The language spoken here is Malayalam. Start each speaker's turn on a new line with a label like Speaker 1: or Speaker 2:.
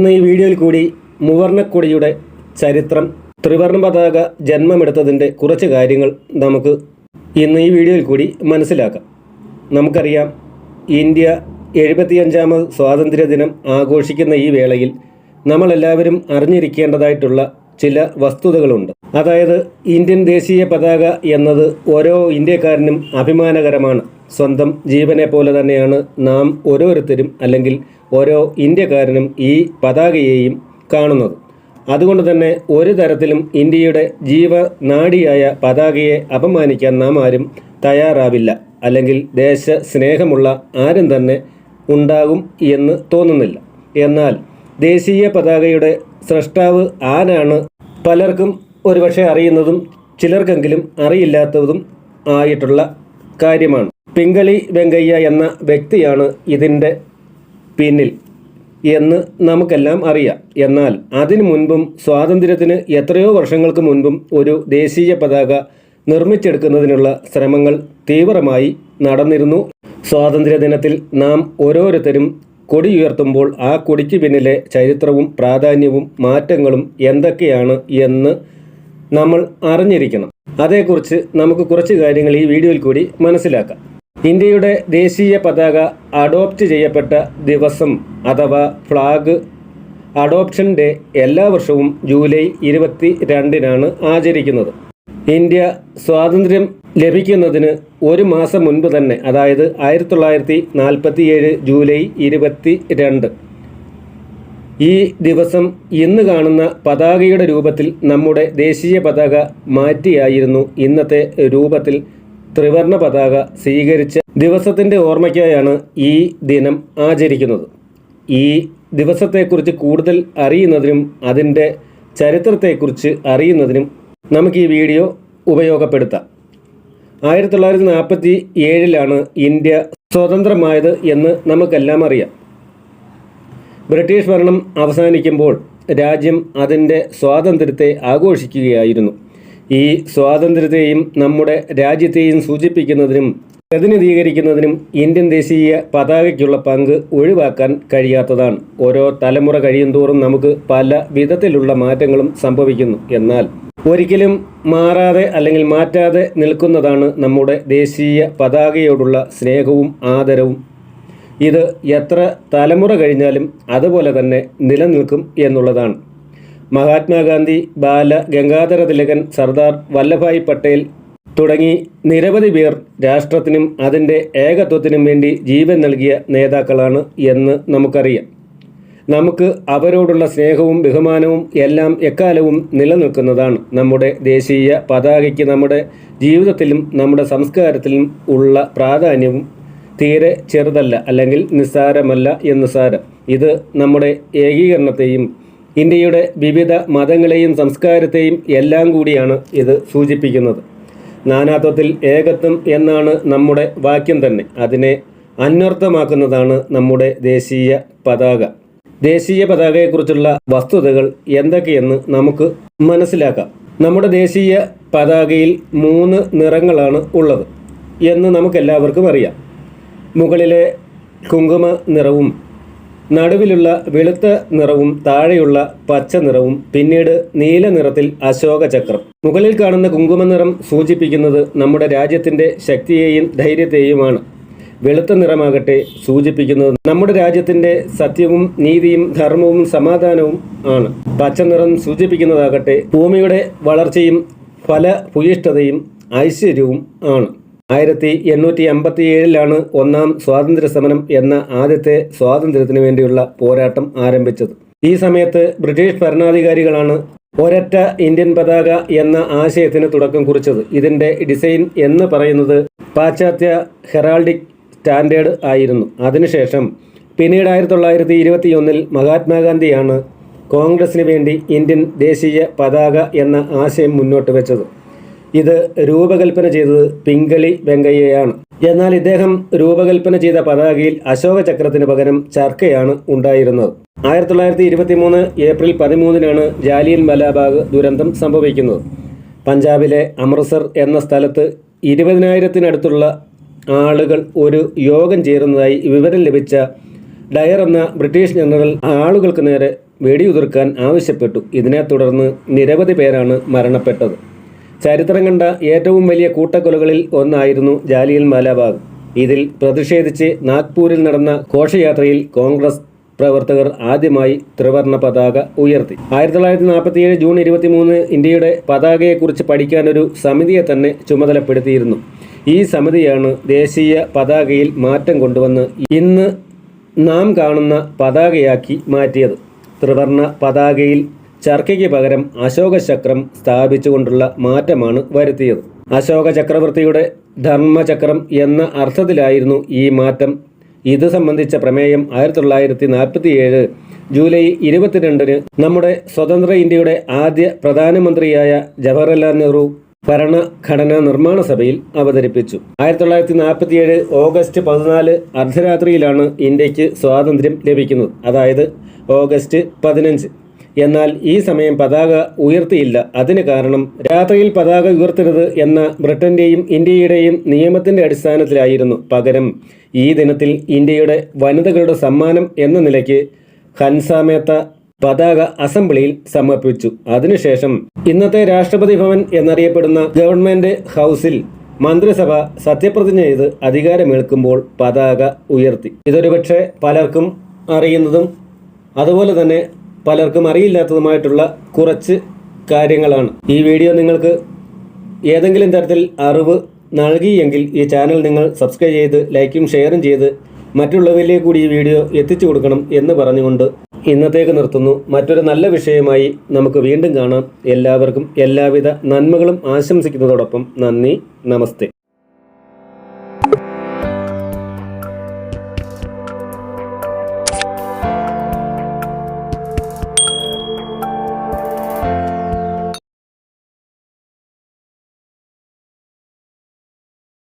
Speaker 1: ഇന്ന് ഈ വീഡിയോയിൽ കൂടി മുവർണക്കൊടിയുടെ ചരിത്രം ത്രിവർണ പതാക ജന്മമെടുത്തതിന്റെ കുറച്ച് കാര്യങ്ങൾ നമുക്ക് ഇന്ന് ഈ വീഡിയോയിൽ കൂടി മനസ്സിലാക്കാം. നമുക്കറിയാം ഇന്ത്യ എഴുപത്തിയഞ്ചാമത് സ്വാതന്ത്ര്യ ദിനം ആഘോഷിക്കുന്ന ഈ വേളയിൽ നമ്മളെല്ലാവരും അറിഞ്ഞിരിക്കേണ്ടതായിട്ടുള്ള ചില വസ്തുതകളുണ്ട്. അതായത് ഇന്ത്യൻ ദേശീയ പതാക എന്നത് ഓരോ ഇന്ത്യക്കാരനും അഭിമാനകരമാണ്. സ്വന്തം ജീവനെ പോലെ തന്നെയാണ് നാം ഓരോരുത്തരും അല്ലെങ്കിൽ ഓരോ ഇന്ത്യക്കാരനും ഈ പതാകയെയും കാണുന്നത്. അതുകൊണ്ട് തന്നെ ഒരു തരത്തിലും ഇന്ത്യയുടെ ജീവനാഡിയായ പതാകയെ അപമാനിക്കാൻ നാം ആരും തയ്യാറാവില്ല. അല്ലെങ്കിൽ ദേശ സ്നേഹമുള്ള ആരും തന്നെ ഉണ്ടാകും എന്ന് തോന്നുന്നില്ല. എന്നാൽ ദേശീയ പതാകയുടെ സൃഷ്ടാവ് ആരാണ് പലർക്കും ഒരുപക്ഷെ അറിയുന്നതും ചിലർക്കെങ്കിലും അറിയില്ലാത്തതും ആയിട്ടുള്ള കാര്യമാണ്. പിങ്കളി വെങ്കയ്യ എന്ന വ്യക്തിയാണ് ഇതിന്റെ പിന്നിൽ എന്ന് നമുക്കെല്ലാം അറിയാം. എന്നാൽ അതിനു മുൻപും സ്വാതന്ത്ര്യത്തിന് എത്രയോ വർഷങ്ങൾക്ക് മുൻപും ഒരു ദേശീയ പതാക നിർമ്മിച്ചെടുക്കുന്നതിനുള്ള ശ്രമങ്ങൾ തീവ്രമായി നടന്നിരുന്നു. സ്വാതന്ത്ര്യ ദിനത്തിൽ നാം ഓരോരുത്തരും കൊടി ഉയർത്തുമ്പോൾ ആ കൊടിക്ക് പിന്നിലെ ചരിത്രവും പ്രാധാന്യവും മാറ്റങ്ങളും എന്തൊക്കെയാണ് എന്ന് നമ്മൾ അറിഞ്ഞിരിക്കണം. അതേക്കുറിച്ച് നമുക്ക് കുറച്ച് കാര്യങ്ങൾ ഈ വീഡിയോയിൽ കൂടി മനസ്സിലാക്കാം. ഇന്ത്യയുടെ ദേശീയ പതാക അഡോപ്റ്റ് ചെയ്യപ്പെട്ട ദിവസം അഥവാ ഫ്ലാഗ് അഡോപ്ഷൻ ഡേ എല്ലാ വർഷവും ജൂലൈ ഇരുപത്തി രണ്ടിനാണ് ആചരിക്കുന്നത്. ഇന്ത്യ സ്വാതന്ത്ര്യം ലഭിക്കുന്നതിന് ഒരു മാസം മുൻപ് തന്നെ അതായത് ആയിരത്തി തൊള്ളായിരത്തി നാൽപ്പത്തി ഏഴ് ജൂലൈ ഇരുപത്തി രണ്ട് ഈ ദിവസം ഇന്ന് കാണുന്ന പതാകയുടെ രൂപത്തിൽ നമ്മുടെ ദേശീയ പതാക മാറ്റിയായിരുന്നു ഇന്നത്തെ രൂപത്തിൽ ത്രിവർണ പതാക സ്വീകരിച്ച ദിവസത്തിന്റെ ഓർമ്മയ്ക്കായാണ് ഈ ദിനം ആചരിക്കുന്നത്. ഈ ദിവസത്തെക്കുറിച്ച് കൂടുതൽ അറിയുന്നതിനും അതിന്റെ ചരിത്രത്തെക്കുറിച്ച് അറിയുന്നതിനും നമുക്ക് ഈ വീഡിയോ ഉപയോഗപ്പെടുത്താം. ആയിരത്തി തൊള്ളായിരത്തി നാൽപ്പത്തി ഏഴിലാണ് ഇന്ത്യ സ്വതന്ത്രമായത് എന്ന് നമുക്കെല്ലാം അറിയാം. ബ്രിട്ടീഷ് ഭരണം അവസാനിക്കുമ്പോൾ രാജ്യം അതിന്റെ സ്വാതന്ത്ര്യത്തെ ആഘോഷിക്കുകയായിരുന്നു. ഈ സ്വാതന്ത്ര്യത്തെയും നമ്മുടെ രാജ്യത്തെയും സൂചിപ്പിക്കുന്നതിനും പ്രതിനിധീകരിക്കുന്നതിനും ഇന്ത്യൻ ദേശീയ പതാകയ്ക്കുള്ള പങ്ക് ഒഴിവാക്കാൻ കഴിയാത്തതാണ്. ഓരോ തലമുറ കഴിയുന്തോറും നമുക്ക് പല വിധത്തിലുള്ള മാറ്റങ്ങളും സംഭവിക്കുന്നു. എന്നാൽ ഒരിക്കലും മാറാതെ അല്ലെങ്കിൽ മാറ്റാതെ നിൽക്കുന്നതാണ് നമ്മുടെ ദേശീയ പതാകയോടുള്ള സ്നേഹവും ആദരവും. ഇത് എത്ര തലമുറ കഴിഞ്ഞാലും അതുപോലെ തന്നെ നിലനിൽക്കും എന്നുള്ളതാണ്. മഹാത്മാഗാന്ധി ബാല ഗംഗാധര തിലകൻ സർദാർ വല്ലഭായ് പട്ടേൽ തുടങ്ങി നിരവധി പേർ രാഷ്ട്രത്തിനും അതിന്റെ ഏകത്വത്തിനും വേണ്ടി ജീവൻ നൽകിയ നേതാക്കളാണ് എന്ന് നമുക്കറിയാം. നമുക്ക് അവരോടുള്ള സ്നേഹവും ബഹുമാനവും എല്ലാം എക്കാലവും നിലനിൽക്കുന്നതാണ് നമ്മുടെ ദേശീയ പതാകയ്ക്ക് നമ്മുടെ ജീവിതത്തിലും നമ്മുടെ സംസ്കാരത്തിലും ഉള്ള പ്രാധാന്യവും. തീരെ ചെറുതല്ല അല്ലെങ്കിൽ നിസ്സാരമല്ല എന്ന് സാരം. ഇത് നമ്മുടെ ഏകീകരണത്തെയും ഇന്ത്യയുടെ വിവിധ മതങ്ങളെയും സംസ്കാരത്തെയും എല്ലാം കൂടിയാണ് ഇത് സൂചിപ്പിക്കുന്നത്. നാനാത്വത്തിൽ ഏകത്വം എന്നാണ് നമ്മുടെ വാക്യം തന്നെ. അതിനെ അന്വർത്ഥമാക്കുന്നതാണ് നമ്മുടെ ദേശീയ പതാക. ദേശീയ പതാകയെക്കുറിച്ചുള്ള വസ്തുതകൾ എന്തൊക്കെയെന്ന് നമുക്ക് മനസ്സിലാക്കാം. നമ്മുടെ ദേശീയ പതാകയിൽ മൂന്ന് നിറങ്ങളാണ് ഉള്ളത് എന്ന് നമുക്കെല്ലാവർക്കും അറിയാം. മുകളിലെ കുങ്കുമ നിറവും നടുവിലുള്ള വെളുത്ത നിറവും താഴെയുള്ള പച്ച നിറവും പിന്നീട് നീല നിറത്തിൽ അശോക ചക്രം. മുകളിൽ കാണുന്ന കുങ്കുമ നിറം സൂചിപ്പിക്കുന്നത് നമ്മുടെ രാജ്യത്തിന്റെ ശക്തിയെയും ധൈര്യത്തെയുമാണ്. വെളുത്ത നിറമാകട്ടെ സൂചിപ്പിക്കുന്നത് നമ്മുടെ രാജ്യത്തിന്റെ സത്യവും നീതിയും ധർമ്മവും സമാധാനവും ആണ്. പച്ച നിറം സൂചിപ്പിക്കുന്നതാകട്ടെ ഭൂമിയുടെ വളർച്ചയും ഫലഭൂയിഷ്ഠതയും ഐശ്വര്യവും ആണ്. ആയിരത്തി എണ്ണൂറ്റി എൺപത്തി ഏഴിലാണ് ഒന്നാം സ്വാതന്ത്ര്യ സമരം എന്ന ആദ്യത്തെ സ്വാതന്ത്ര്യത്തിന് വേണ്ടിയുള്ള പോരാട്ടം ആരംഭിച്ചത്. ഈ സമയത്ത് ബ്രിട്ടീഷ് ഭരണാധികാരികളാണ് ഒരറ്റ ഇന്ത്യൻ പതാക എന്ന ആശയത്തിന് തുടക്കം കുറിച്ചത്. ഇതിന്റെ ഡിസൈൻ എന്ന് പറയുന്നത് പാശ്ചാത്യ ഹെറാൾഡിക് സ്റ്റാൻഡേർഡ് ആയിരുന്നു. അതിനുശേഷം പിന്നീട് ആയിരത്തി തൊള്ളായിരത്തി ഇരുപത്തിയൊന്നിൽ മഹാത്മാഗാന്ധിയാണ് കോൺഗ്രസിന് വേണ്ടി ഇന്ത്യൻ ദേശീയ പതാക എന്ന ആശയം മുന്നോട്ട് വെച്ചത്. ഇത് രൂപകൽപ്പന ചെയ്തത് പിങ്കളി വെങ്കയ്യയാണ്. എന്നാൽ ഇദ്ദേഹം രൂപകൽപ്പന ചെയ്ത പതാകയിൽ അശോക ചക്രത്തിന് പകരം ചർക്കയാണ് ഉണ്ടായിരുന്നത്. ആയിരത്തി തൊള്ളായിരത്തി ഇരുപത്തി മൂന്ന് ഏപ്രിൽ പതിമൂന്നിനാണ് ജാലിയൻ വലാബാഗ് ദുരന്തം സംഭവിക്കുന്നത്. പഞ്ചാബിലെ അമൃത്സർ എന്ന സ്ഥലത്ത് ഇരുപതിനായിരത്തിനടുത്തുള്ള ആളുകൾ ഒരു യോഗം ചേരുന്നതായി വിവരം ലഭിച്ച ഡയർ എന്ന ബ്രിട്ടീഷ് ജനറൽ ആളുകൾക്ക് നേരെ വെടിയുതിർക്കാൻ ആവശ്യപ്പെട്ടു. ഇതിനെ തുടർന്ന് നിരവധി പേരാണ് മരണപ്പെട്ടത്. ചരിത്രം കണ്ട ഏറ്റവും വലിയ കൂട്ടക്കൊലകളിൽ ഒന്നായിരുന്നു ജാലിയൻ മാലാബാഗ്. ഇതിൽ പ്രതിഷേധിച്ച് നാഗ്പൂരിൽ നടന്ന ഘോഷയാത്രയിൽ കോൺഗ്രസ് പ്രവർത്തകർ ആദ്യമായി ത്രിവർണ പതാക ഉയർത്തി. ആയിരത്തി തൊള്ളായിരത്തി നാൽപ്പത്തിയേഴ് ജൂൺ ഇരുപത്തിമൂന്ന് ഇന്ത്യയുടെ പതാകയെക്കുറിച്ച് പഠിക്കാനൊരു സമിതിയെ തന്നെ ചുമതലപ്പെടുത്തിയിരുന്നു. ഈ സമിതിയാണ് ദേശീയ പതാകയിൽ മാറ്റം കൊണ്ടുവന്ന് ഇന്ന് നാം കാണുന്ന പതാകയാക്കി മാറ്റിയത്. ത്രിവർണ പതാകയിൽ ചർക്കയ്ക്ക് പകരം അശോക ചക്രം സ്ഥാപിച്ചുകൊണ്ടുള്ള മാറ്റമാണ് വരുത്തിയത്. അശോക ചക്രവർത്തിയുടെ ധർമ്മചക്രം എന്ന അർത്ഥത്തിലായിരുന്നു ഈ മാറ്റം. ഇത് സംബന്ധിച്ച പ്രമേയം ആയിരത്തി തൊള്ളായിരത്തി നാൽപ്പത്തി ഏഴ് ജൂലൈ ഇരുപത്തിരണ്ടിന് നമ്മുടെ സ്വതന്ത്ര ഇന്ത്യയുടെ ആദ്യ പ്രധാനമന്ത്രിയായ ജവഹർലാൽ നെഹ്റു ഭരണഘടനാ നിർമ്മാണ സഭയിൽ അവതരിപ്പിച്ചു. ആയിരത്തി തൊള്ളായിരത്തി നാൽപ്പത്തിയേഴ് ഓഗസ്റ്റ് പതിനാല് അർദ്ധരാത്രിയിലാണ് ഇന്ത്യയ്ക്ക് സ്വാതന്ത്ര്യം ലഭിക്കുന്നത്. അതായത് ഓഗസ്റ്റ് പതിനഞ്ച്. എന്നാൽ ഈ സമയം പതാക ഉയർത്തിയില്ല. അതിന് കാരണം രാത്രിയിൽ പതാക ഉയർത്തരുത് എന്ന ബ്രിട്ടന്റെയും ഇന്ത്യയുടെയും നിയമത്തിന്റെ അടിസ്ഥാനത്തിലായിരുന്നു പകരം. ഈ ദിനത്തിൽ ഇന്ത്യയുടെ വനിതകളുടെ സമ്മാനം എന്ന നിലയ്ക്ക് ഹൻസാമേത്ത പതാക അസംബ്ലിയിൽ സമർപ്പിച്ചു. അതിനുശേഷം ഇന്നത്തെ രാഷ്ട്രപതി ഭവൻ എന്നറിയപ്പെടുന്ന ഗവൺമെന്റ് ഹൗസിൽ മന്ത്രിസഭ സത്യപ്രതിജ്ഞ ചെയ്ത് അധികാരമേൽക്കുമ്പോൾ പതാക ഉയർത്തി. ഇതൊരുപക്ഷെ പലർക്കും അറിയുന്നതും അതുപോലെ തന്നെ പലർക്കും അറിയില്ലാത്തതുമായിട്ടുള്ള കുറച്ച് കാര്യങ്ങളാണ്. ഈ വീഡിയോ നിങ്ങൾക്ക് ഏതെങ്കിലും തരത്തിൽ അറിവ് നൽകിയെങ്കിൽ ഈ ചാനൽ നിങ്ങൾ സബ്സ്ക്രൈബ് ചെയ്ത് ലൈക്കും ഷെയറും ചെയ്ത് മറ്റുള്ളവരിലേക്ക് കൂടി ഈ വീഡിയോ എത്തിച്ചു കൊടുക്കണം എന്ന് പറഞ്ഞുകൊണ്ട് ഇന്നത്തേക്ക് നിർത്തുന്നു. മറ്റൊരു നല്ല വിഷയമായി നമുക്ക് വീണ്ടും കാണാം. എല്ലാവർക്കും എല്ലാവിധ നന്മകളും ആശംസിക്കുന്നതോടൊപ്പം നന്ദി നമസ്തേ.